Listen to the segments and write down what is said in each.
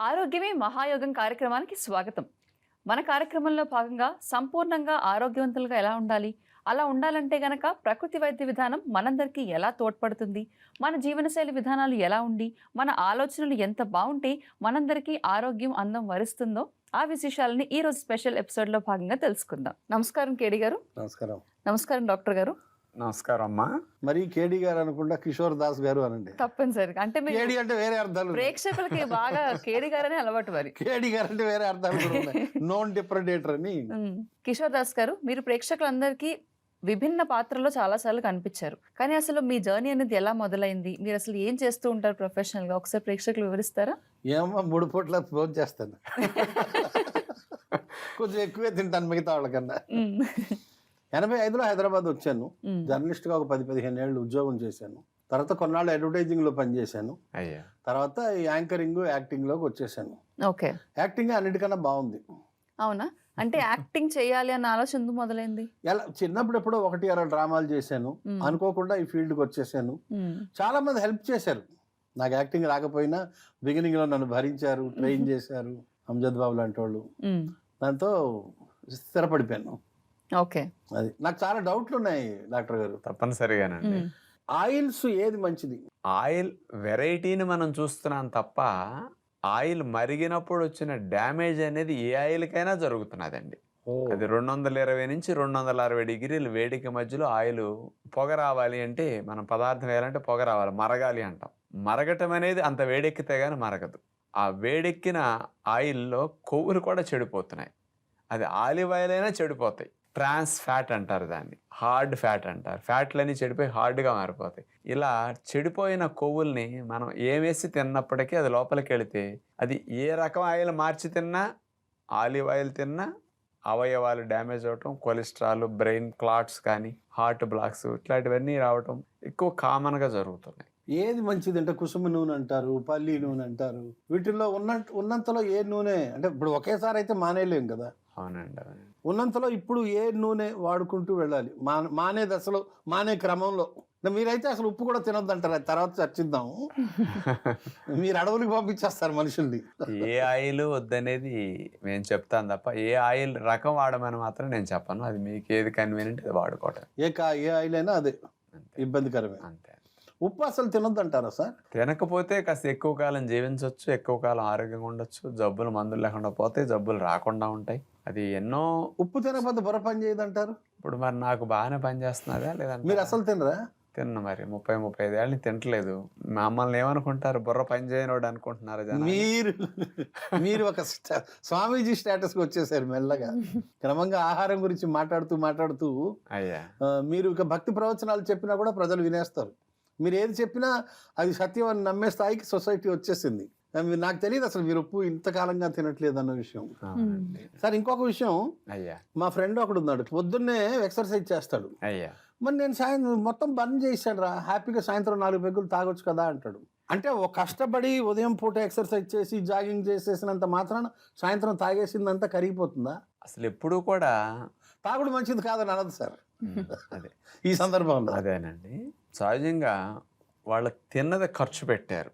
ఆరోగ్యమే మహాయోగం కార్యక్రమానికి స్వాగతం. మన కార్యక్రమంలో భాగంగా సంపూర్ణంగా ఆరోగ్యవంతులుగా ఎలా ఉండాలి? అలా ఉండాలంటే గనక ప్రకృతి వైద్య విధానం మనందరికీ ఎలా తోడ్పడుతుంది? మన జీవనశైలి విధానాలు ఎలా ఉండి మన ఆలోచనలు ఎంత బాగుంటే మనందరికీ ఆరోగ్యం అందం వరిస్తుందో ఆ విశేషాలని ఈ రోజు స్పెషల్ ఎపిసోడ్లో భాగంగా తెలుసుకుందాం. నమస్కారం కేడి గారు. నమస్కారం. నమస్కారం డాక్టర్ గారు. నమస్కారం అమ్మా మరి కేడి గారు అనుకుంటా కిషోర్ దాస్ గారు అనండి. తప్పనిసరిగా. అంటే మీరు కేడి అంటే వేరే అర్థాలు. ప్రేక్షకులకి బాగా కేడి గారనే అలవాటు మరి. కేడి గారు అంటే వేరే అర్థాలు కూడా ఉన్నాయి. నోన్ డిఫరెంటేటర్ అని. కిషోర్ దాస్ గారు మీరు ప్రేక్షకులందరికీ విభిన్న పాత్రలో చాలా సార్లు కనిపించారు. కానీ అసలు మీ జర్నీ అనేది ఎలా మొదలైంది? మీరు అసలు ఏం చేస్తూ ఉంటారు ప్రొఫెషనల్గా ఒకసారి ప్రేక్షకులు వివరిస్తారా? ఏమో మూడు పూట్ల ఫోన్ చేస్తాను. కొంచెం ఎక్కువే తింటాను మిగతా వాళ్ళకన్నా. ఎనభై ఐదులో హైదరాబాద్ వచ్చాను. మ్మ్. జర్నలిస్ట్గా ఒక పది పదిహేను ఏళ్ళు ఉద్యోగం చేశాను. తర్వాత కొన్నాళ్ళు అడ్వర్టైజింగ్లో పనిచేశాను. అయ్యా. తర్వాత ఈ యాంకరింగ్ యాక్టింగ్లోకి వచ్చేసాను ఓకే. యాక్టింగ్ అన్నిటికన్నా బాగుంది. అవునా? అంటే యాక్టింగ్ చేయాలి అన్న ఆలోచన ఎందుకు మొదలైంది? ఎలా చిన్నప్పుడు ఎప్పుడో ఒకటి అర డ్రామాలు చేశాను. అనుకోకుండా ఈ ఫీల్డ్కి వచ్చేసాను. చాలా మంది హెల్ప్ చేశారు. నాకు యాక్టింగ్ రాకపోయినా బిగినింగ్లో నన్ను భరించారు ట్రైన్ చేశారు అంజద్ బాబు లాంటి వాళ్ళు. దాంతో స్థిరపడిపోయాను. ఓకే. అది నాకు చాలా డౌట్లు ఉన్నాయి డాక్టర్ గారు. తప్పనిసరిగానండి. ఆయిల్స్ ఏది మంచిది? ఆయిల్ వెరైటీని మనం చూస్తున్నాం తప్ప ఆయిల్ మరిగినప్పుడు వచ్చిన డ్యామేజ్ అనేది ఏ ఆయిల్కైనా జరుగుతున్నదండి. అది రెండు వందల ఇరవై నుంచి రెండు వందల అరవై డిగ్రీల వేడికి మధ్యలో ఆయిల్ పొగ రావాలి అంటే మనం పదార్థం వేయాలంటే పొగ రావాలి మరగాలి అంటాం. మరగటం అనేది అంత వేడెక్కితే కానీ మరగదు. ఆ వేడెక్కిన ఆయిల్లో కొవ్వులు కూడా చెడిపోతున్నాయి. అది ఆలివ్ ఆయిల్ అయినా చెడిపోతాయి. ట్రాన్స్ ఫ్యాట్ అంటారు దాన్ని. హార్డ్ ఫ్యాట్ అంటారు. ఫ్యాట్లన్నీ చెడిపోయి హార్డ్గా మారిపోతాయి. ఇలా చెడిపోయిన కొవ్వుల్ని మనం ఏమేసి తిన్నప్పటికీ అది లోపలికి వెళితే అది ఏ రకం ఆయిల్ మార్చి తిన్నా ఆలివ్ ఆయిల్ తిన్నా అవయవాలు డ్యామేజ్ అవటం కొలెస్ట్రాల్ బ్రెయిన్ క్లాట్స్ కానీ హార్ట్ బ్లాక్స్ ఇట్లాంటివన్నీ రావటం ఎక్కువ కామన్గా జరుగుతున్నాయి. ఏది మంచిది అంటే కుసుమ నూనె అంటారు పల్లి నూనె అంటారు. వీటిల్లో ఉన్న ఉన్నంతలో ఏ నూనె అంటే ఇప్పుడు ఒకేసారి అయితే మానేయలేం కదా? అవునండి అవునండి. ఉన్నంతలో ఇప్పుడు ఏ నూనె వాడుకుంటూ వెళ్ళాలి? మా మానే దశలో మానే క్రమంలో. మీరైతే అసలు ఉప్పు కూడా తినొద్దు అంటారు అది తర్వాత చర్చిద్దాం. మీరు అడవులకు పంపించేస్తారు మనుషుల్ని. ఏ ఆయిల్ వద్దనేది నేను చెప్తాను తప్ప ఏ ఆయిల్ రకం వాడమని మాత్రం నేను చెప్పను. అది మీకు ఏది కన్వీనియంట్ అది వాడుకోవటం. ఏ కా ఏ ఆయిల్ అయినా అదే ఇబ్బందికరమే. అంతే. ఉప్పు అసలు తినొద్దు అంటారా సార్? తినకపోతే కాస్త ఎక్కువ కాలం జీవించవచ్చు ఎక్కువ కాలం ఆరోగ్యంగా ఉండొచ్చు. జబ్బులు మందులు లేకుండా పోతే జబ్బులు రాకుండా ఉంటాయి. అది ఎన్నో ఉప్పు తినకపోతే బుర్ర పని చేయదు అంటారు ఇప్పుడు మరి నాకు బాగానే పనిచేస్తున్నదా లేదంటే మీరు అసలు తినరా? తిన్న మరి. ముప్పై ముప్పై ఐదు ఏళ్ళని తింటలేదు మమ్మల్ని ఏమనుకుంటారు? బుర్ర పని చేయనోడు అనుకుంటున్నారు మీరు మీరు ఒక స్వామీజీ స్టేటస్కి వచ్చేసారు మెల్లగా. క్రమంగా ఆహారం గురించి మాట్లాడుతూ మాట్లాడుతూ అయ్యా. మీరు ఇక భక్తి ప్రవచనాలు చెప్పినా కూడా ప్రజలు వినేస్తారు. మీరు ఏది చెప్పినా అది సత్యం అని నమ్మే స్థాయికి సొసైటీ వచ్చేసింది. మీరు- నాకు తెలియదు అసలు మీరు ఉప్పు ఇంతకాలంగా తినట్లేదు అన్న విషయం. సార్ ఇంకొక విషయం. అయ్యా. మా ఫ్రెండ్ ఒకడు ఉన్నాడు పొద్దున్నే ఎక్సర్సైజ్ చేస్తాడు. అయ్యా. మరి నేను సాయంత్రం మొత్తం బంద్ చేశాడు రా హ్యాపీగా సాయంత్రం నాలుగు పెగ్గులు తాగొచ్చు కదా అంటాడు. అంటే ఒక కష్టపడి ఉదయం పూట ఎక్సర్సైజ్ చేసి జాగింగ్ చేసేసినంత మాత్రాన సాయంత్రం తాగేసిందంతా కరిగిపోతుందా? అసలు ఎప్పుడూ కూడా తాగుడు మంచిది కాదని అనదు సార్. అదే. ఈ సందర్భంలో. అదేనండి. సహజంగా వాళ్ళు తిన్నది ఖర్చు పెట్టారు.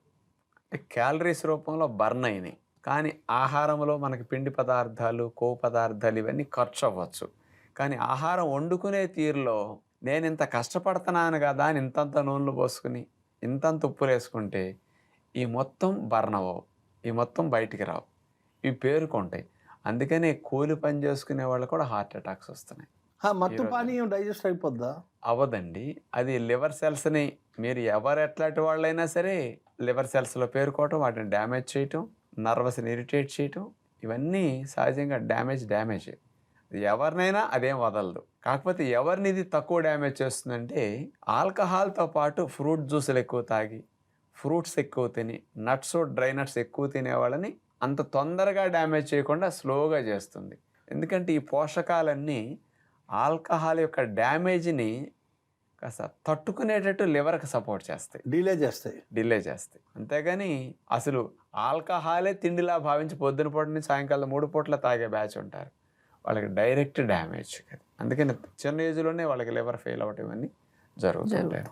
క్యాలరీస్ రూపంలో బర్న్ అయినాయి. కానీ ఆహారంలో మనకి పిండి పదార్థాలు కొవ్వు పదార్థాలు ఇవన్నీ ఖర్చు అవ్వచ్చు కానీ ఆహారం వండుకునే తీరులో నేను ఇంత కష్టపడుతున్నాను కదా అని ఇంతంత నూనెలు పోసుకుని ఇంతంత ఉప్పులు వేసుకుంటే ఈ మొత్తం బర్న్ అవ్వవు. ఈ మొత్తం బయటికి రావు. ఇవి పేరుకుంటాయి అందుకనే కూలి పని చేసుకునే వాళ్ళు కూడా హార్ట్ అటాక్స్ వస్తున్నాయి. మత్తు. పానీయం డైజెస్ట్ అయిపోద్దా? అవ్వదండి. అది లివర్ సెల్స్ని మీరు ఎవరు ఎట్లాంటి వాళ్ళైనా సరే లివర్ సెల్స్లో పేరుకోవటం వాటిని డ్యామేజ్ చేయటం నర్వస్ని ఇరిటేట్ చేయటం ఇవన్నీ సహజంగా డ్యామేజ్ డ్యామేజ్. ఎవరినైనా అదేం వదలదు. కాకపోతే ఎవరిని ఇది తక్కువ డ్యామేజ్ చేస్తుందంటే ఆల్కహాల్తో పాటు ఫ్రూట్ జ్యూసులు ఎక్కువ తాగి ఫ్రూట్స్ ఎక్కువ తిని నట్స్ డ్రై నట్స్ ఎక్కువ తినే వాళ్ళని అంత తొందరగా డ్యామేజ్ చేయకుండా స్లోగా చేస్తుంది. ఎందుకంటే ఈ పోషకాలన్నీ ఆల్కహాల్ యొక్క డ్యామేజ్ని కాస్త తట్టుకునేటట్టు లివర్కి సపోర్ట్ చేస్తాయి. డీలే చేస్తాయి. డిలే చేస్తాయి. అంతేగాని అసలు ఆల్కహాలే తిండిలా భావించి పొద్దున పూట నుంచి సాయంకాలం మూడు పూట్ల తాగే బ్యాచ్ ఉంటారు. వాళ్ళకి డైరెక్ట్ డ్యామేజ్ అందుకని చిన్న ఏజ్లోనే వాళ్ళకి లివర్ ఫెయిల్ అవ్వటం ఇవన్నీ జరుగుతుంటాయి.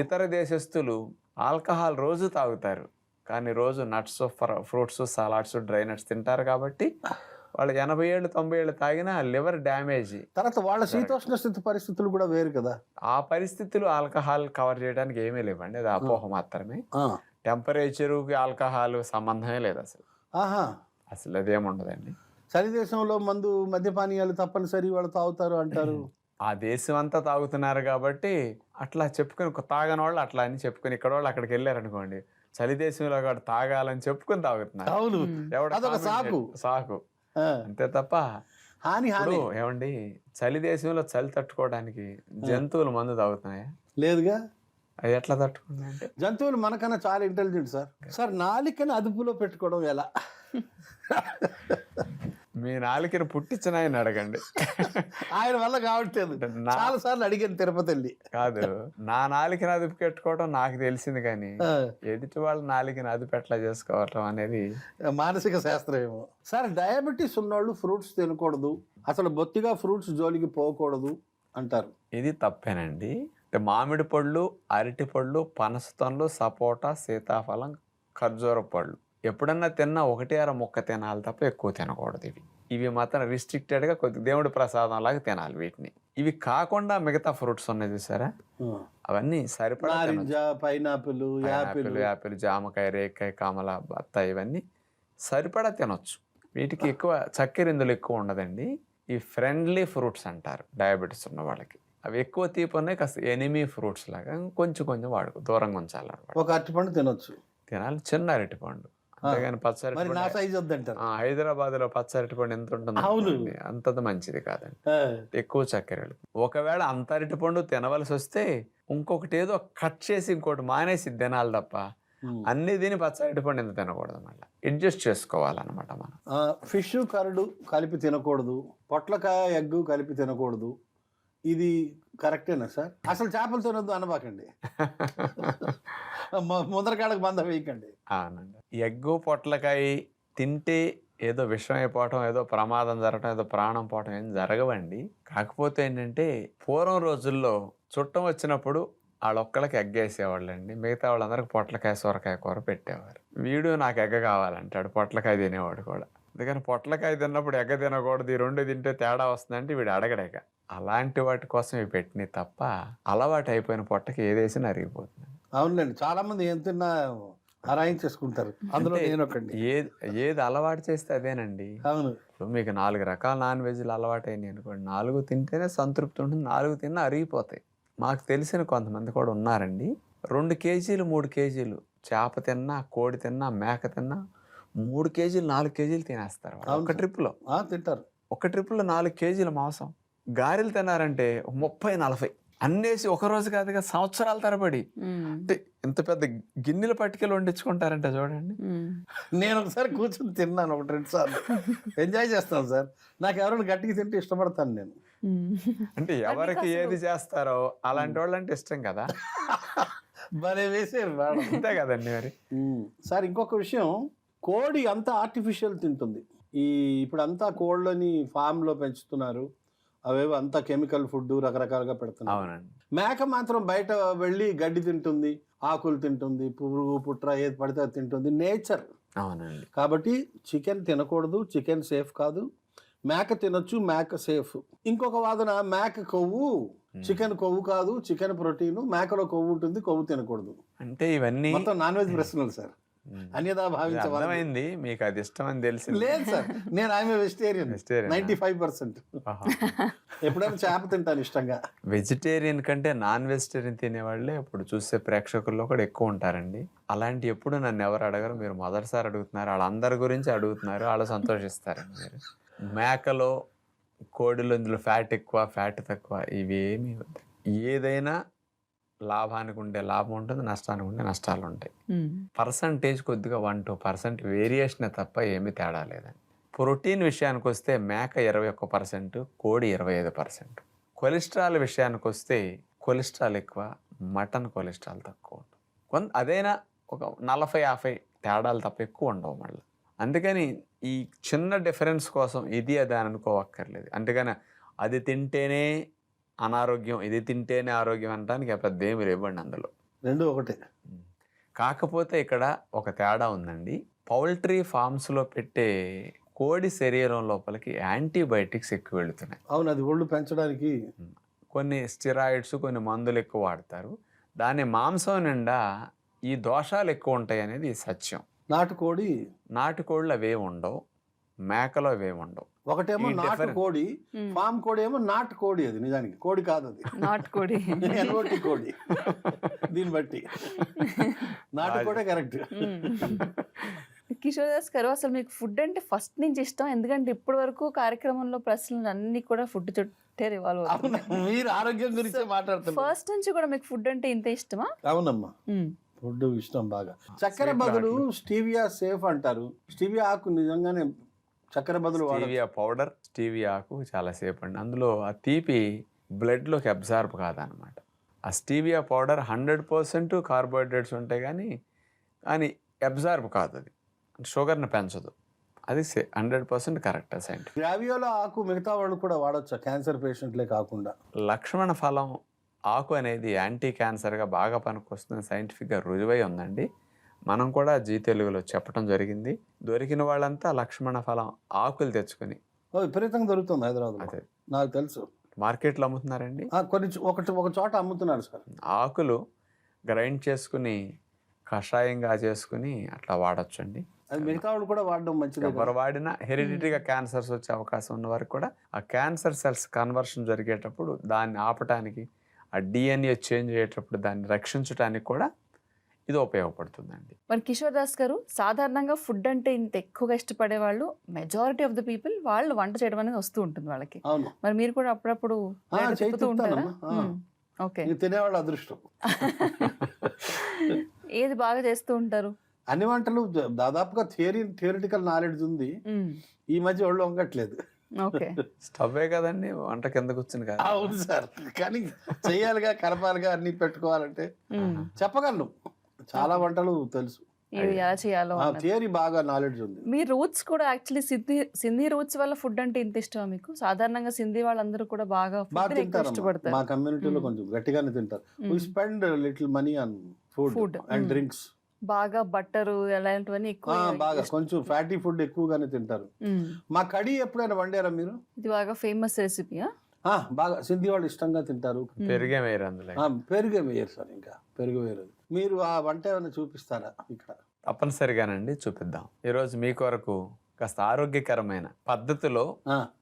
ఇతర దేశస్తులు ఆల్కహాల్ రోజు తాగుతారు. కానీ రోజు nuts fruits salads dry nuts తింటారు కాబట్టి వాళ్ళు ఎనభై ఏళ్ళు తొంభై ఏళ్ళు తాగినా లివర్ డ్యామేజ్. తర్వాత వాళ్ళ శీతోష్ణ స్థితి పరిస్థితులు కూడా వేరు కదా. ఆ పరిస్థితులు ఆల్కహాల్ కవర్ చేయడానికి ఏమీ లేవండి. అది అపోహ మాత్రమే. టెంపరేచరుకి ఆల్కహాల్ సంబంధమే లేదు అసలు. ఆహా. అసలు అదేముండదండి చలి దేశంలో మందు మద్యపానీయాలు తప్పనిసరి వాళ్ళు తాగుతారు అంటారు. ఆ దేశం అంతా తాగుతున్నారు కాబట్టి అట్లా చెప్పుకొని ఒక తాగని వాళ్ళు అట్లా అని చెప్పుకొని ఇక్కడ వాళ్ళు అక్కడికి వెళ్ళారనుకోండి. చలి దేశంలో కూడా తాగాలని చెప్పుకొని తాగుతున్నారు. అవును. సాకు. సాకు. అంతే తప్ప హాని హాని. ఏమండి? చలి దేశంలో చలి తట్టుకోవడానికి జంతువులు మందు తాగుతున్నాయా? లేదుగా. అది ఎట్లా తట్టుకున్నాయి అంటే జంతువులు మనకన్నా చాలా ఇంటెలిజెంట్ సార్. సార్ నాలికని అదుపులో పెట్టుకోవడం ఎలా? మీ నాలుకని పుట్టించిన ఆయన అడగండి. ఆయన వల్ల కావట్లేదు చాలా సార్లు అడిగాను తిరుపతి వెళ్ళి. కాదు నా నాలుకని అదుపు పెట్టుకోవడం నాకు తెలిసింది కానీ ఎదుటి వాళ్ళ నాలుకని అదుపు ఎట్లా చేసుకోవటం అనేది మానసిక శాస్త్రం ఏమో. సార్ డయాబెటీస్ ఉన్నోళ్ళు ఫ్రూట్స్ తినకూడదు. అసలు బొత్తిగా ఫ్రూట్స్ జోలికి పోకూడదు అంటారు. ఇది తప్పేనండి. అంటే మామిడి పళ్ళు అరటి పళ్ళు పనస సపోటా సీతాఫలం ఖర్జూర పళ్ళు. ఎప్పుడన్నా తిన్నా ఒకటి అర ముక్క తినాలి తప్ప ఎక్కువ తినకూడదు ఇవి. ఇవి మాత్రం రిస్ట్రిక్టెడ్గా కొద్ది దేవుడి ప్రసాదం లాగా తినాలి వీటిని. ఇవి కాకుండా మిగతా ఫ్రూట్స్ ఉన్నాయి చూసారా. అవన్నీ సరిపడా పైనాపిల్ యాపిల్. యాపిల్ జామకాయ రేకాయ కమల బత్తాయి ఇవన్నీ సరిపడా తినొచ్చు. వీటికి ఎక్కువ చక్కెర ఇందులో ఎక్కువ ఉండదండి. ఈ ఫ్రెండ్లీ ఫ్రూట్స్ అంటారు డయాబెటీస్ ఉన్న వాళ్ళకి. అవి ఎక్కువ తీపి ఉన్నాయి కాస్త ఎనిమీ ఫ్రూట్స్ లాగా కొంచెం కొంచెం వాడుకో దూరంగా ఉంచాలన్నమాట. ఒక అరటిపండు తినొచ్చు. తినాలి చిన్న అరటి పండు అంతేగాని నా సైజ్ వద్దంటారు. హైదరాబాద్లో పచ్చ అరటి పండు ఎంత ఉంటుంది అవును. మంచిది కాదండి. ఎక్కువ చక్కెర. ఒకవేళ అంత అరటి పండు తినవలసి వస్తే ఇంకొకటి ఏదో కట్ చేసి ఇంకోటి మానేసి తినాలి తప్ప. అన్ని తిని పచ్చడి పండు ఎంత తినకూడదు మళ్ళీ? అడ్జస్ట్ చేసుకోవాలన్నమాట మనం. ఫిష్ కరడు కలిపి తినకూడదు. పొట్లకాయ ఎగ్గు కలిపి తినకూడదు. ఇది కరెక్టేనా సార్? అసలు చేపలు తినొద్దు అనబాకండి. ముందరకాడకు బంద వేయకండి. అవునండి. ఎగ్గు పొట్లకాయ తింటే ఏదో విషం అయిపోవటం ఏదో ప్రమాదం జరగటం ఏదో ప్రాణం పోవటం ఏం జరగవండి. కాకపోతే ఏంటంటే పూర్వం రోజుల్లో చుట్టం వచ్చినప్పుడు వాళ్ళొక్కళ్ళకి ఎగ్గ వేసేవాళ్ళండి. మిగతా వాళ్ళందరికి పొట్లకాయ సొరకాయ కూర పెట్టేవారు. వీడు నాకు ఎగ్గ కావాలంటాడు పొట్లకాయ తినేవాడు కూడా. అందుకని పొట్లకాయ తిన్నప్పుడు ఎగ్గ తినకూడదు ఈ రెండు తింటే తేడా వస్తుందంటే వీడు అడగడేక. అలాంటి వాటి కోసం ఇవి పెట్టినాయి తప్ప అలవాటు అయిపోయిన పొట్టకి ఏదేసినా అరిగిపోతుంది. అవునులేండి. చాలా మంది ఏం తిన్నా అరాయించేసుకుంటారు అందులో నేను ఒకండి ఏది ఏది అలవాటు చేస్తే అదేనండి. అవును. ఇప్పుడు మీకు నాలుగు రకాల నాన్ వెజ్లు అలవాటు అయినాయి అనుకోండి. నాలుగు తింటేనే సంతృప్తి ఉంటుంది నాలుగు తిన్నా అరిగిపోతాయి. మాకు తెలిసిన కొంతమంది కూడా ఉన్నారండి. రెండు కేజీలు మూడు కేజీలు చేప తిన్నా కోడి తిన్నా మేక తిన్నా మూడు కేజీలు నాలుగు కేజీలు తినేస్తారు ఒక. ట్రిప్లో. తింటారు. ఒక ట్రిప్లో నాలుగు కేజీల మాంసం. గారెలు తిన్నారంటే ముప్పై నలభై అన్నేసి ఒక రోజు కాదుగా సంవత్సరాల తరబడి. అంటే ఇంత పెద్ద గిన్నెల పట్టికలు వండించుకుంటారంటే చూడండి. నేను ఒకసారి కూర్చొని తిన్నాను ఒకటి రెండు సార్లు. ఎంజాయ్ చేస్తాను సార్. నాకు ఎవరైనా గట్టిగా తింటే ఇష్టపడతాను నేను. అంటే ఎవరికి ఏది చేస్తారో అలాంటి వాళ్ళు అంటే ఇష్టం కదా. భలే వేసారు మేడం. అంతే కదండి మరి. సార్ ఇంకొక విషయం కోడి అంతా ఆర్టిఫిషియల్ తింటుంది. ఈ ఇప్పుడు అంతా కోళ్ళని farm లో పెంచుతున్నారు. అవేవో అంతా కెమికల్ ఫుడ్ రకరకాలుగా పెడుతున్నారు. అవునండి. మేక మాత్రం బయట వెళ్ళి గడ్డి తింటుంది ఆకులు తింటుంది పురుగు పుట్ర ఏది పడితే అది తింటుంది. నేచర్. అవునండి. కాబట్టి చికెన్ తినకూడదు చికెన్ సేఫ్ కాదు. మేక తినొచ్చు మేక సేఫ్. ఇంకొక వాదన మేక కొవ్వు చికెన్ కొవ్వు కాదు చికెన్ ప్రోటీన్ మేకలో కొవ్వు ఉంటుంది కొవ్వు తినకూడదు. అంటే ఇవన్నీ మొత్తం నాన్ వెజ్ ప్రశ్నలు సార్. అన్యదా అర్థమైంది. మీకు అది ఇష్టం అని తెలిసింది. లేదు సార్. నేను ఆమె వెజిటేరియన్? నైన్టీ ఫైవ్ పర్సెంట్ ఎప్పుడైనా చేప తింటాను ఇష్టంగా. వెజిటేరియన్ కంటే నాన్ వెజిటేరియన్ తినేవాళ్ళే ఇప్పుడు చూసే ప్రేక్షకుల్లో కూడా ఎక్కువ ఉంటారండి. అలాంటి ఎప్పుడు నన్ను ఎవరు అడగరు. మీరు మొదటిసారి అడుగుతున్నారు. వాళ్ళందరి గురించి అడుగుతున్నారు. వాళ్ళు సంతోషిస్తారండి మీరు. మేకలో కోడిలో ఇందులో ఫ్యాట్ ఎక్కువ ఫ్యాట్ తక్కువ ఇవేమి. ఏదైనా లాభానికి ఉండే లాభం ఉంటుంది నష్టానికి ఉండే నష్టాలు ఉంటాయి. పర్సంటేజ్ కొద్దిగా వన్ టూ పర్సెంట్ వేరియేషన్ తప్ప ఏమీ తేడా లేదండి. ప్రోటీన్ విషయానికి వస్తే మేక ఇరవై ఒక్క పర్సెంట్ కోడి ఇరవై ఐదు పర్సెంట్. కొలెస్ట్రాల్ విషయానికి వస్తే కొలెస్ట్రాల్ ఎక్కువ మటన్ కొలెస్ట్రాల్ తక్కువ ఉంటుంది కొంత అదైనా ఒక నలభై యాభై తేడాలు తప్ప ఎక్కువ ఉండవు మళ్ళీ. అందుకని ఈ చిన్న డిఫరెన్స్ కోసం ఇది అది అని అనుకోవక్కర్లేదు. అందుకని అది తింటేనే అనారోగ్యం ఇది తింటేనే ఆరోగ్యం అనడానికి పెద్ద ఏమి ఇవ్వండి అందులో. రెండు ఒకటే. కాకపోతే ఇక్కడ ఒక తేడా ఉందండి. పౌల్ట్రీ ఫార్మ్స్లో పెట్టే కోడి శరీరం లోపలికి యాంటీబయాటిక్స్ ఎక్కువ వెళుతున్నాయి. అవును అది ఒళ్ళు పెంచడానికి. కొన్ని స్టిరాయిడ్స్ కొన్ని మందులు ఎక్కువ వాడతారు. దాని మాంసం నిండా ఈ దోషాలు ఎక్కువ ఉంటాయి అనేది సత్యం. నాటుకోడి. నాటుకోళ్ళు అవే ఉండవు. మేకలో అవే ఉండవు. ఒకటేమో నాటు కోడి. ఫామ్ కోడి ఏమో నాటు కోడి అది నిజానికి. కోడి కాదు అది. నాటుకోడి ఎన్ఓటి కోడి. దీన్ని బట్టి. నాటు కోడే కరెక్ట్. కిషోర్ దాస్ గారు అసలు మీకు ఫుడ్ అంటే ఫస్ట్ నుంచి ఇష్టం? ఎందుకంటే ఇప్పటి వరకు కార్యక్రమంలో ప్రశ్నలు అన్ని కూడా ఫుడ్ చుట్టే రివాల్వ్ మీరు ఆరోగ్యం గురించే మాట్లాడుతున్నారు. ఫస్ట్ నుంచి కూడా మీకు ఫుడ్ అంటే ఇంత ఇష్టమా? అవునమ్మా. మ్మ్. ఫుడ్ ఇష్టం బాగా. చక్కెర బదులు. స్టీవియా సేఫ్ అంటారు. స్టీవియా ఆకు నిజంగానే చక్కెర బదులు స్టీవియా పౌడర్ స్టీవియా ఆకు చాలా సేపు అండి అందులో ఆ తీపి బ్లడ్లోకి అబ్జార్బ్ కాదనమాట. ఆ stevia powder hundred percent carbohydrates ఉంటాయి కానీ కానీ అబ్జార్బ్ కాదు అది. షుగర్ని పెంచదు. అది hundred percent correct scientific. Graviola ఆకు మిగతా వాళ్ళు కూడా వాడచ్చా? క్యాన్సర్ పేషెంట్లే కాకుండా. లక్ష్మణ ఫలం ఆకు అనేది యాంటీ క్యాన్సర్గా బాగా పనికొస్తుంది. సైంటిఫిక్గా రుజువై ఉందండి. మనం కూడా జీ తెలుగులో చెప్పడం జరిగింది. దొరికిన వాళ్ళంతా లక్ష్మణ ఫలం ఆకులు తెచ్చుకొని. విపరీతంగా దొరుకుతుంది హైదరాబాద్ అదే. నాకు తెలుసు. మార్కెట్లో అమ్ముతున్నారండి? కొన్ని చో- ఒక చోట అమ్ముతున్నారు సార్. ఆకులు గ్రైండ్ చేసుకుని కషాయంగా చేసుకుని అట్లా వాడచ్చండి. అది మిగతా వాళ్ళు కూడా వాడడం మంచిది ఎవరు వాడినా హెరిడిటరీగా క్యాన్సర్స్ వచ్చే అవకాశం ఉన్న వారికి కూడా ఆ క్యాన్సర్ సెల్స్ కన్వర్షన్ జరిగేటప్పుడు దాన్ని ఆపటానికి ఆ డిఎన్ఏ చేంజ్ అయ్యేటప్పుడు దాన్ని రక్షించడానికి కూడా ఇది ఉపయోగపడుతుందండి. మరి కిషోర్ దాస్ గారు సాధారణంగా ఫుడ్ అంటే ఇంత ఎక్కువగా ఇష్టపడే వాళ్ళు మెజారిటీ ఆఫ్ ద పీపుల్ వాళ్ళు వంట చేయడం అనేది వస్తూ ఉంటుంది వాళ్ళకి. అవును. మరి మీరు కూడా అప్పుడప్పుడు ఉంటారా. మ్మ్. ఓకే. ఇది తినేవాళ్ళ అదృష్టం. ఏది బాగా చేస్తూ ఉంటారు? అన్ని వంటలు దాదాపుగా థియరీ థియరిటికల్ నాలెడ్జ్ ఉంది. ఈ మధ్య ఒళ్ళు వంగట్లేదు. ఓకే. స్టవ్వే కదండి వంట కింద కూర్చుని కదా? అవును సార్. కానీ చెయ్యాలిగా కలపాలిగా అన్ని పెట్టుకోవాలంటే. చెప్పగలను. చాలా వంటలు తెలుసు. ఇది ఎలా చేయాలో. థియరీ బాగా నాలెడ్జ్ ఉంది. మీ రూట్స్ కూడా యాక్చువల్లీ సింధీ సింధీ రూట్స్ వల్ల ఫుడ్ అంటే ఇంత ఇష్టమా మీకు? సాధారణంగా సింధీ వాళ్ళందరూ కూడా బాగా బాగా తింటారు మా ఇష్టపడతారు. కమ్యూనిటీలో. కొంచెం గట్టిగానే తింటారు. We spend little money on food. And. Drinks బాగా బట్టరు అలాంటివన్నీ ఎక్కువ బాగా ఇష్ట- కొంచెం ఫ్యాటీ ఫుడ్ ఎక్కువగానే తింటారు. మా కడి ఎప్పుడైనా వండారా మీరు? ఇది బాగా ఫేమస్ రెసిపీయా ఆ, బాగా. సింధీ వాళ్ళు ఇష్టంగా తింటారు. పెరిగే వేరు అందులో. ఆ, పెరుగే వేయరు సార్ ఇంకా. పెరుగు వేయరు. మీరు ఆ వంట ఏమైనా చూపిస్తారా ఇక్కడ? తప్పనిసరిగానండి చూపిద్దాం. ఈరోజు మీ కొరకు కాస్త ఆరోగ్యకరమైన పద్ధతిలో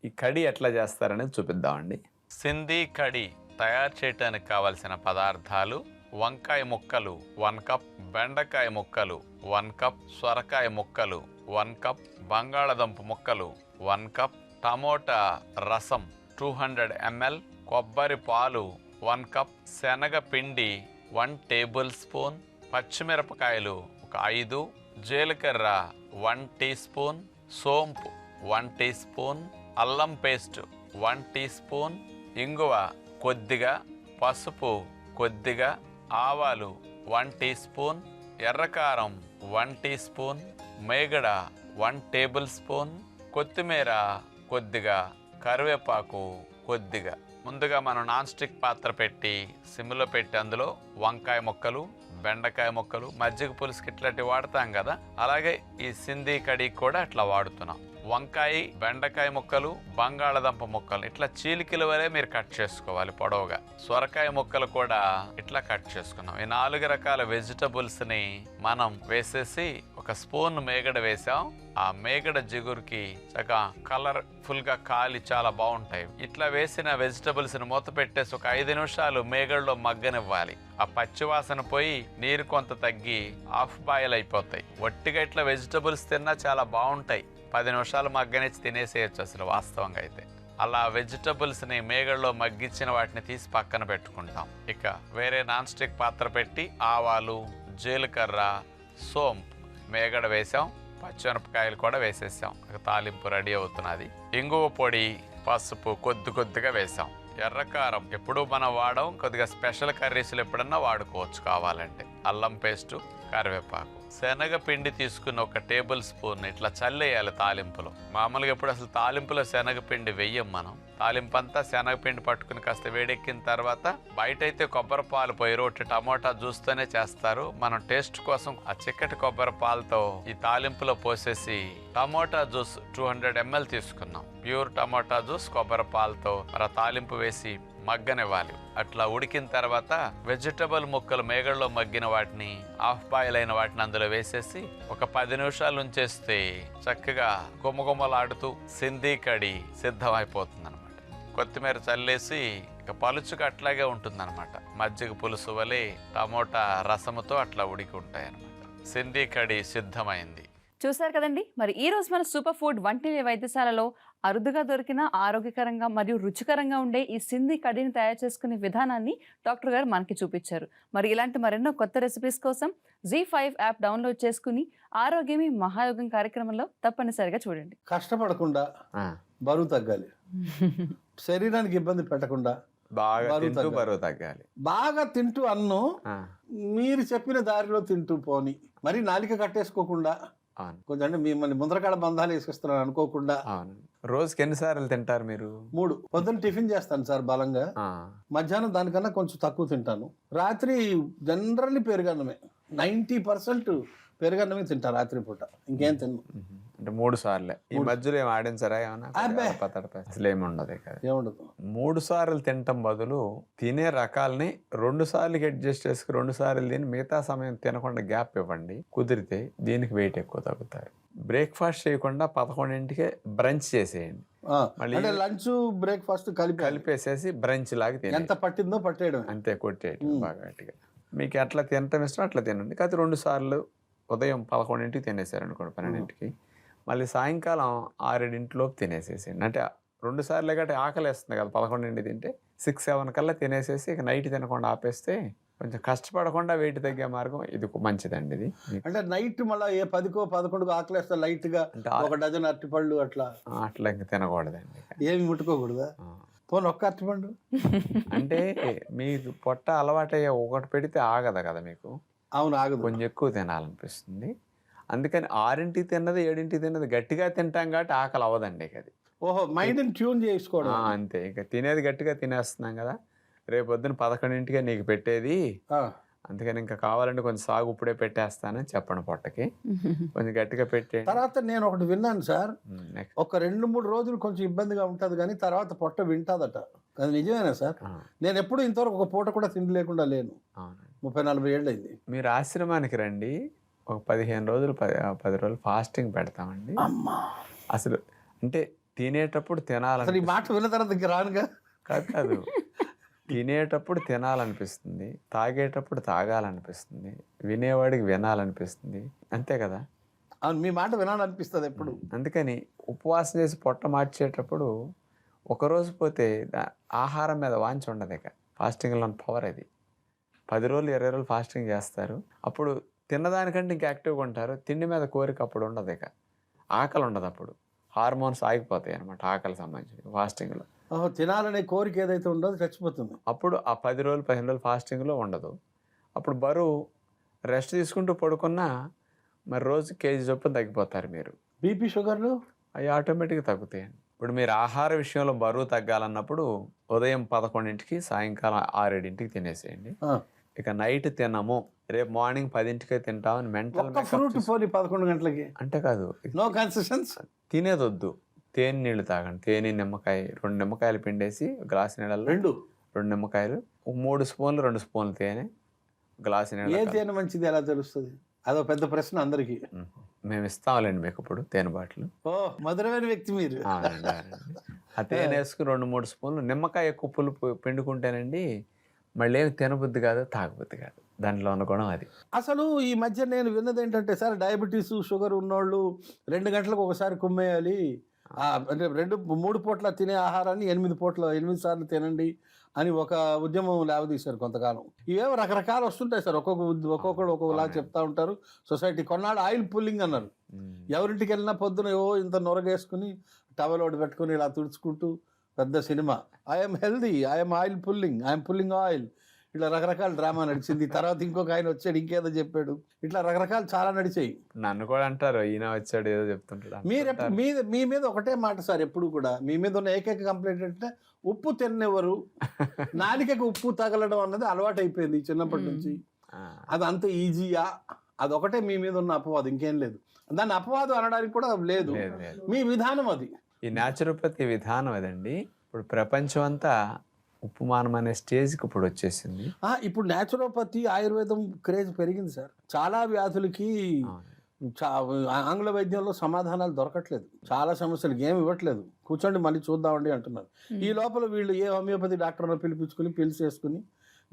ఈ కడి ఎట్లా చేస్తారనేది చూపిద్దామండి. సింధీ కడి తయారు చేయడానికి కావలసిన పదార్థాలు వంకాయ ముక్కలు వన్ కప్ బెండకాయ ముక్కలు వన్ కప్ సొరకాయ ముక్కలు వన్ కప్ బంగాళదుంప ముక్కలు వన్ కప్ టమోటా రసం టూ హండ్రెడ్ ఎంఎల్ కొబ్బరి పాలు వన్ కప్ శనగ పిండి వన్ టేబుల్ స్పూన్ పచ్చిమిరపకాయలు ఒక ఐదు. జీలకర్ర వన్ టీ స్పూన్. సోంపు వన్ టీ స్పూన్. అల్లం పేస్ట్ వన్ టీ స్పూన్. ఇంగువ కొద్దిగా పసుపు కొద్దిగా ఆవాలు వన్ టీ స్పూన్. ఎర్రకారం వన్ టీ స్పూన్. మేగడ వన్ టేబుల్ స్పూన్. కొత్తిమీర కొద్దిగా కరివేపాకు కొద్దిగా. ముందుగా మనం నాన్ స్టిక్ పాత్ర పెట్టి సిమ్లో పెట్టి అందులో వంకాయ ముక్కలు బెండకాయ ముక్కలు మజ్జిగ పులుసుకి ఇట్లాంటివి వాడతాం కదా. అలాగే ఈ సింధీ కడికి కూడా అట్లా వాడుతున్నాం. వంకాయ బెండకాయ ముక్కలు బంగాళదుంప ముక్కలు. ఇట్లా చీలికల వరే మీరు కట్ చేసుకోవాలి పొడవుగా. సొరకాయ ముక్కలు కూడా ఇట్లా కట్ చేసుకున్నాం. ఈ నాలుగు రకాల వెజిటబుల్స్ని మనం వేసేసి ఒక స్పూన్ మేగడ వేసాం. ఆ మేగడ జిగురుకి చక్కగా కలర్ ఫుల్గా కాలి చాలా బాగుంటాయి. ఇట్లా వేసిన వెజిటబుల్స్ని మూత పెట్టేసి ఒక ఐదు నిమిషాలు మేగడలో మగ్గనివ్వాలి. ఆ పచ్చివాసన పోయి నీరు కొంత తగ్గి హాఫ్ బాయిల్ అయిపోతాయి. వట్టిగా ఇట్లా వెజిటబుల్స్ తిన్నా చాలా బాగుంటాయి. పది నిమిషాలు మగ్గనిచ్చి తినేసేయచ్చు అసలు వాస్తవంగా అయితే. అలా వెజిటబుల్స్ని మేగడలో మగ్గించిన వాటిని తీసి పక్కన పెట్టుకుంటాం. ఇక వేరే నాన్ స్టిక్ పాత్ర పెట్టి ఆవాలు జీలకర్ర సోంపు మేగడ వేసాం. పచ్చిమిరపకాయలు కూడా వేసేసాం. ఇక తాలింపు రెడీ అవుతున్నది. ఇంగువ పొడి పసుపు కొద్ది కొద్దిగా వేసాం. ఎర్రకారం ఎప్పుడూ మనం వాడడం కొద్దిగా స్పెషల్ కర్రీస్లు ఎప్పుడన్నా వాడుకోవచ్చు కావాలంటే. అల్లం పేస్టు కరివేపాకు. శనగపిండి తీసుకుని ఒక టేబుల్ స్పూన్ ఇట్లా చల్లేయాలి తాలింపులో. మామూలుగా ఇప్పుడు అసలు తాలింపులో శనగపిండి వెయ్యం మనం. తాలింపు అంతా శనగపిండి పట్టుకుని కాస్త వేడెక్కిన తర్వాత బయట అయితే కొబ్బరి పాలు పోయి రోటి టమోటా జ్యూస్తోనే చేస్తారు. మనం టేస్ట్ కోసం ఆ చిక్కటి కొబ్బరి పాలతో ఈ తాలింపులో పోసేసి tomato juice two hundred ML తీసుకున్నాం. ప్యూర్ టమోటా జ్యూస్ కొబ్బరి పాలతో. మరి తాలింపు వేసి మగ్గనివ్వాలి. అట్లా ఉడికిన తర్వాత వెజిటబుల్ ముక్కలు మేగడలో మగ్గిన వాటిని ఆఫ్ బాయిల్ అయిన వాటిని అందులో వేసేసి ఒక పది నిమిషాలు ఉంచేస్తే చక్కగా గుమ్మగుమ్మలాడుతూ సింధీ కడి సిద్ధమైపోతుంది అనమాట కొత్తిమీర చల్లేసి ఇక పలుచుగా అట్లాగే ఉంటుందన్నమాట. మజ్జిగ పులుసు వలె టమోటా రసముతో అట్లా ఉడికి ఉంటాయి అనమాట సింధీ కడి సిద్ధమైంది. చూశారు కదండి? మరి ఈ రోజు మన సూపర్ ఫుడ్ వంటి వైద్యశాలలో అరుదుగా దొరికిన ఆరోగ్యకరంగా మరియు రుచికరంగా ఉండే ఈ సింధి కడిని తయారు చేసుకునే విధానాన్ని డాక్టర్ గారు మనకి చూపించారు. మరి ఇలాంటి మరెన్నో కొత్త రెసిపీస్ కోసం జీ ఫైవ్ యాప్ డౌన్లోడ్ చేసుకుని ఆరోగ్యమే మహాయోగం కార్యక్రమంలో తప్పనిసరిగా చూడండి. కష్టపడకుండా ఆ, బరువు తగ్గాలి. శరీరానికి ఇబ్బంది పెట్టకుండా బాగా బరువు తింటూ తగ్గాలి. బరువు తగ్గాలి. బాగా తింటూ అన్నం మీరు చెప్పిన దారిలో తింటూ పోని. మరి నాలిక కట్టేసుకోకుండా కొంచెం అంటే మిమ్మల్ని ముందరకాడ బంధాలు వేసేస్తున్నాను అనుకోకుండా రోజుకి ఎన్నిసార్లు తింటారు మీరు? మూడు. పొద్దున్న టిఫిన్ చేస్తాను సార్ బలంగా. మధ్యాహ్నం దానికన్నా కొంచెం తక్కువ తింటాను. రాత్రి జనరల్లీ పెరుగన్నమే. నైంటీ పర్సెంట్ పెరుగన్నమే తింటా రాత్రి పూట ఇంకేం తిన్ను. అంటే మూడు సార్లే. ఈ. మధ్యలో ఏం ఆడించరా ఏమన్నా అబ్బే. పతడప. అసలు ఏమి ఉండదు కదా ఏముండదు. మూడు సార్లు తినటం బదులు తినే రకాలని రెండు సార్లు అడ్జస్ట్ చేసుకుని రెండు సార్లు తిని మిగతా సమయం తినకుండా గ్యాప్ ఇవ్వండి. కుదిరితే దీనికి వెయిట్ ఎక్కువ తగ్గుతారు. బ్రేక్ఫాస్ట్ చేయకుండా పదకొండింటికే బ్రంచ్ చేసేయండి. అంటే లంచ్ బ్రేక్ఫాస్ట్ కలిపి కలిపేసేసి బ్రంచ్ లాగా ఎంత పట్టిందో పట్టేయడం అంతే కొట్టేయటం మ్మ్. బాగా గట్టిగా. మీకు ఎట్లా తినటం ఇష్టం అట్లా తినండి. కాకపోతే రెండు సార్లు ఉదయం పదకొండింటికి తినేసారు అనుకోండి పన్నెండింటికి. మళ్ళీ సాయంకాలం ఆరేడింటిలోపు తినేసేసేయండి. అంటే రెండు సార్లు గట్టి ఆకలి వేస్తుంది కదా పదకొండింటి తింటే. సిక్స్ సెవెన్ కల్లా తినేసేసి ఇక నైట్ తినకుండా ఆపేస్తే కొంచెం కష్టపడకుండా వెయిట్ తగ్గే మార్గం ఇది మంచిదండి ఇది. అంటే నైట్ మళ్ళీ ఏ పదికో పదకొండుకో ఆకలేస్తే లైట్గా అంటే ఆ- ఒక డజన్ అరటిపళ్ళు అట్లా. అట్లా ఇంక తినకూడదండి ఏమి ముట్టుకోకూడదా. పోనీ ఒక్క అరటిపండు? అంటే మీకు పొట్ట అలవాటయ్యే ఒకటి పెడితే ఆగదు కదా మీకు? అవును ఆగదు. కొంచెం ఎక్కువ తినాలనిపిస్తుంది. అందుకని ఆరింటికి తిన్నది ఏడింటికి తిన్నది గట్టిగా తింటాం కాబట్టి ఆకలి అవ్వదండి ఇక అది. ఓహో మైండ్ ట్యూన్ చేసుకోవడం ఆ, అంతే. ఇక తినేది గట్టిగా తినేస్తున్నాం కదా. రేపు పొద్దున పదకొండింటికే నీకు పెట్టేది. ఆ, అందుకని ఇంకా కావాలంటే కొంచెం సాగు ఇప్పుడే పెట్టేస్తానని చెప్పండి పొట్టకి. కొంచెం గట్టిగా పెట్టేయండి. తర్వాత నేను ఒకటి విన్నాను సార్. ఒక రెండు మూడు రోజులు కొంచెం ఇబ్బందిగా ఉంటుంది కానీ తర్వాత పొట్ట వింటాదట. అది నిజమేనా సార్? నేను ఎప్పుడు ఇంతవరకు ఒక పూట కూడా తిండి లేకుండా లేను ముప్పై నలభై ఏళ్ళు అయింది. మీరు ఆశ్రమానికి రండి. ఒక పదిహేను రోజులు పది పది రోజులు ఫాస్టింగ్ పెడతామండి. అమ్మా! అసలు అంటే తినేటప్పుడు తినాలని మాట విన్న తర్వాత రానుగా? కాదు కాదు. తినేటప్పుడు తినాలనిపిస్తుంది తాగేటప్పుడు తాగాలనిపిస్తుంది వినేవాడికి వినాలనిపిస్తుంది. అంతే కదా? అవును మీ మాట వినాలనిపిస్తుంది ఎప్పుడు. అందుకని ఉపవాసం చేసి పొట్ట మార్చేటప్పుడు ఒకరోజు పోతే ఆహారం మీద వాంచి ఉండదు ఇక. ఫాస్టింగ్లో పవర్ అది. పది రోజులు ఇరవై రోజులు ఫాస్టింగ్ చేస్తారు. అప్పుడు తిన్నదానికంటే ఇంకా యాక్టివ్గా ఉంటారు. తిండి మీద కోరిక అప్పుడు ఉండదు ఇక. ఆకలి ఉండదు అప్పుడు. హార్మోన్స్ ఆగిపోతాయి అనమాట ఆకలి సంబంధించి ఫాస్టింగ్లో. తినాలనే కోరిక ఏదైతే ఉందో అది చచ్చిపోతుంది. అప్పుడు ఆ పది రోజులు పదిహేను రోజులు ఫాస్టింగ్లో ఉండదు. అప్పుడు బరువు రెస్ట్ తీసుకుంటూ పడుకున్నా మరి రోజు కేజీ చొప్పున తగ్గిపోతారు మీరు. బీపీ షుగర్లు? అవి ఆటోమేటిక్గా తగ్గుతాయండి ఇప్పుడు మీరు ఆహార విషయంలో బరువు తగ్గాలన్నప్పుడు ఉదయం పదకొండింటికి సాయంకాలం ఆరేడింటికి తినేసేయండి. ఇక నైట్ తినము. రేపు మార్నింగ్ పదింటికే తింటామని మెంటల్ ఫ్రూట్ పోనీ పదకొండు గంటలకి. అంటే కాదు. నో కన్సెషన్స్ తినేది వద్దు తేనె నీళ్ళు తాగండి. తేనె నిమ్మకాయ రెండు నిమ్మకాయలు పిండేసి గ్లాస్ నీళ్ళల్లో రెండు? రెండు నిమ్మకాయలు ఒక మూడు స్పూన్లు రెండు స్పూన్లు తేనె గ్లాస్ ఏ నీళ్ళు తేనె మంచిది? ఎలా తెలుస్తుంది? అదో పెద్ద ప్రశ్న అందరికి. మేము. ఇస్తాంలేండి మీకు ఇప్పుడు తేనె బాటిల్. ఓ మధురమైన వ్యక్తి మీరు. ఆ తేనె వేసుకుని రెండు మూడు స్పూన్లు నిమ్మకాయ ఎక్కువ పులుపు పిండుకుంటేనండి మళ్ళీ ఏమి తినబుద్ధి కాదు తాగబుద్ధి కాదు. దాంట్లో ఉన్న గుణం అది. అసలు ఈ మధ్య నేను విన్నది ఏంటంటే సార్ డయాబెటీస్ షుగర్ ఉన్నోళ్ళు రెండు గంటలకు ఒకసారి కుమ్మేయాలి. అంటే రెండు మూడు పూట్ల తినే ఆహారాన్ని ఎనిమిది పూట్ల ఎనిమిది సార్లు తినండి అని ఒక ఉద్యమం లేవదీశారు కొంతకాలం. ఇవేమో రకరకాలు వస్తుంటాయి సార్. ఒక్కొక్క ఒక్కొక్కడు ఒక్కొక్కలా. చెప్తా ఉంటారు. సొసైటీ కొన్నాడు ఆయిల్ పుల్లింగ్ అన్నారు. ఎవరింటికి వెళ్ళినా పొద్దున ఏవో ఇంత నొరగేసుకుని టవల్ ఒకటి పెట్టుకుని ఇలా తుడుచుకుంటూ పెద్ద cinema. I'm healthy I'm oil pulling I'm pulling oil ఇట్లా రకరకాల డ్రామా నడిచింది. తర్వాత ఇంకొక ఆయన వచ్చాడు ఇంకేదో చెప్పాడు. ఇట్లా రకరకాలు చాలా నడిచాయి. నన్ను కూడా అంటారు ఈయన వచ్చాడు ఏదో చెప్తుంటాడు మీరు అంటుంటారు. మీ మీ మీద ఒకటే మాట సార్ ఎప్పుడు కూడా. మీ మీద ఉన్న ఏకైక కంప్లైంట్ అంటే ఉప్పు తిన్నెవరు? నాలికకు ఉప్పు తగలడం అన్నది అలవాటు అయిపోయింది చిన్నప్పటి. నుంచి. అది అంత ఈజీయా? అదొకటే మీ మీద ఉన్న అపవాదం ఇంకేం లేదు. దాన్ని అపవాదం అనడానికి కూడా లేదు. మీ విధానం అది. ఈ న్యాచురోపతి విధానం అదండి ఇప్పుడు ప్రపంచం అంతా ఉపమానం అనే స్టేజ్కి ఇప్పుడు వచ్చేసింది. ఆ, ఇప్పుడు న్యాచురోపతి ఆయుర్వేదం క్రేజ్ పెరిగింది సార్. చాలా వ్యాధులకి ఆంగ్ల వైద్యంలో సమాధానాలు దొరకట్లేదు. చాలా సమస్యలు ఏమి ఇవ్వట్లేదు. కూర్చోండి మళ్ళీ చూద్దామండి అంటున్నారు. ఈ లోపల వీళ్ళు ఏ హోమియోపతి డాక్టర్ను పిలిపించుకుని పిలిచి చేసుకుని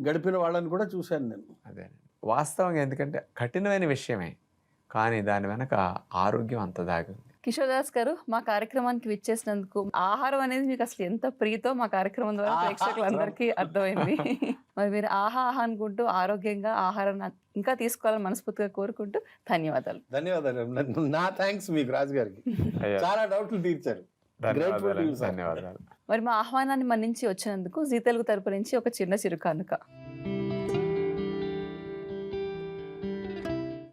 గడిపిన వాళ్ళని కూడా చూశాను నేను. అదే. వాస్తవంగా ఎందుకంటే కఠినమైన విషయమే. కానీ దాని వెనక ఆరోగ్యం అంత దాగి ఉంది కిషోర్ దాస్ గారు మా కార్యక్రమానికి విచ్చేసినందుకు ఆహారం అనేది మీకు అసలు ఎంత ప్రీతో మా కార్యక్రమం ద్వారా. ప్రేక్షకులందరికీ అర్థమైంది. మరి మీరు ఆహా ఆహా అనుకుంటూ ఆరోగ్యంగా ఆహారాన్ని ఇంకా తీసుకోవాలని మనస్ఫూర్తిగా కోరుకుంటూ ధన్యవాదాలు. ధన్యవాదాలు. నా- థ్యాంక్స్ మీకు రాజు గారికి. చాలా డౌట్లు తీర్చారు. ధన్యవాదాలు. మరి మా ఆహ్వానాన్ని మన్నించి వచ్చినందుకు జీ తెలుగు తరపు నుంచి ఒక చిన్న చిరుకానుక.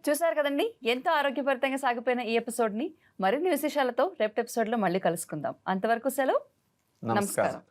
చూసారు కదండి? ఎంతో ఆరోగ్యభరితంగా సాగిపోయిన ఈ ఎపిసోడ్ని మరిన్ని విశేషాలతో రేపటి ఎపిసోడ్లో మళ్ళీ కలుసుకుందాం. అంతవరకు సెలవు. నమస్కారం.